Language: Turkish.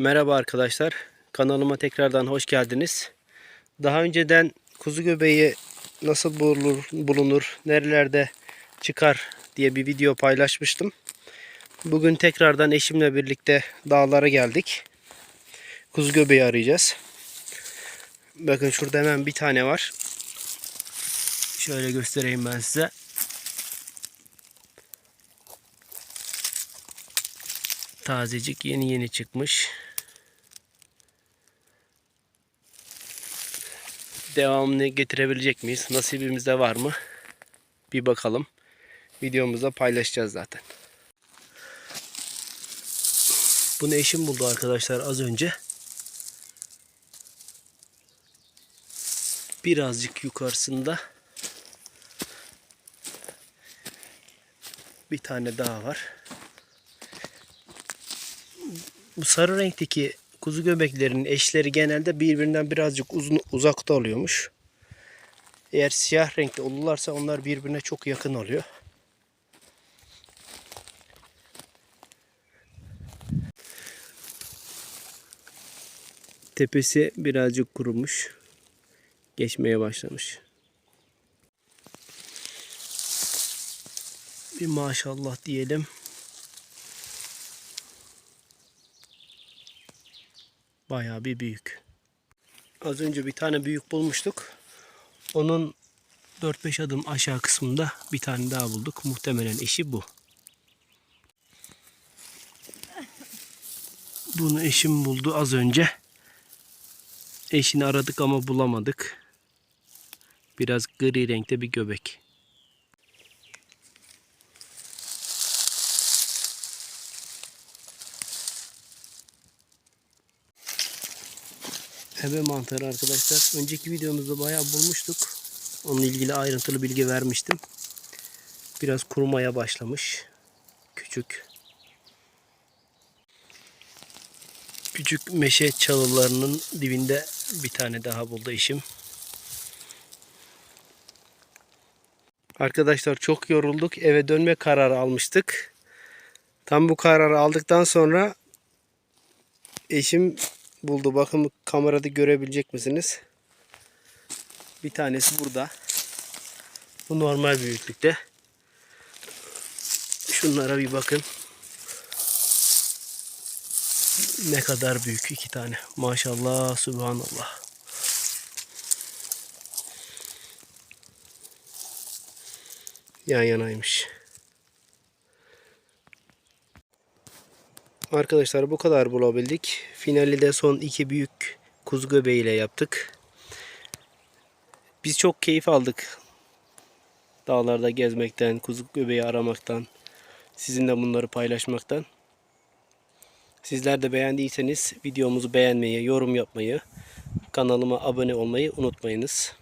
Merhaba arkadaşlar. Kanalıma tekrardan hoş geldiniz. Daha önceden kuzu göbeği nasıl bulunur, bulunur, nerelerde çıkar diye bir video paylaşmıştım. Bugün tekrardan eşimle birlikte dağlara geldik. Kuzu göbeği arayacağız. Bakın şurada hemen bir tane var. Şöyle göstereyim ben size. Tazecik yeni yeni çıkmış. Devamını getirebilecek miyiz? Nasibimizde var mı? Bir bakalım. Videomuzda paylaşacağız zaten. Bunu eşim buldu arkadaşlar az önce. Birazcık yukarısında bir tane daha var. Bu sarı renkteki kuzu göbeklerinin eşleri genelde birbirinden birazcık uzun uzakta oluyormuş. Eğer siyah renkli olurlarsa onlar birbirine çok yakın oluyor. Tepesi birazcık kurumuş. Geçmeye başlamış. Bir maşallah diyelim. Bayağı bir büyük. Az önce bir tane büyük bulmuştuk. Onun 4-5 adım aşağı kısmında bir tane daha bulduk. Muhtemelen eşi bu. Bunu eşim buldu az önce. Eşini aradık ama bulamadık. Biraz gri renkte bir göbek. Ebe mantarı arkadaşlar. Önceki videomuzda bayağı bulmuştuk. Onunla ilgili ayrıntılı bilgi vermiştim. Biraz kurumaya başlamış. Küçük. Küçük meşe çalılarının dibinde bir tane daha buldu işim. Arkadaşlar çok yorulduk. Eve dönme kararı almıştık. Tam bu kararı aldıktan sonra eşim buldu. Bakın kamerada görebilecek misiniz? Bir tanesi burada. Bu normal büyüklükte. Şunlara bir bakın. Ne kadar büyük iki tane. Maşallah, subhanallah. Yan yanaymış. Arkadaşlar bu kadar bulabildik. Finali de son iki büyük kuzu göbeğiyle yaptık. Biz çok keyif aldık. Dağlarda gezmekten, kuzu göbeği aramaktan, sizinle bunları paylaşmaktan. Sizler de beğendiyseniz videomuzu beğenmeyi, yorum yapmayı, kanalıma abone olmayı unutmayınız.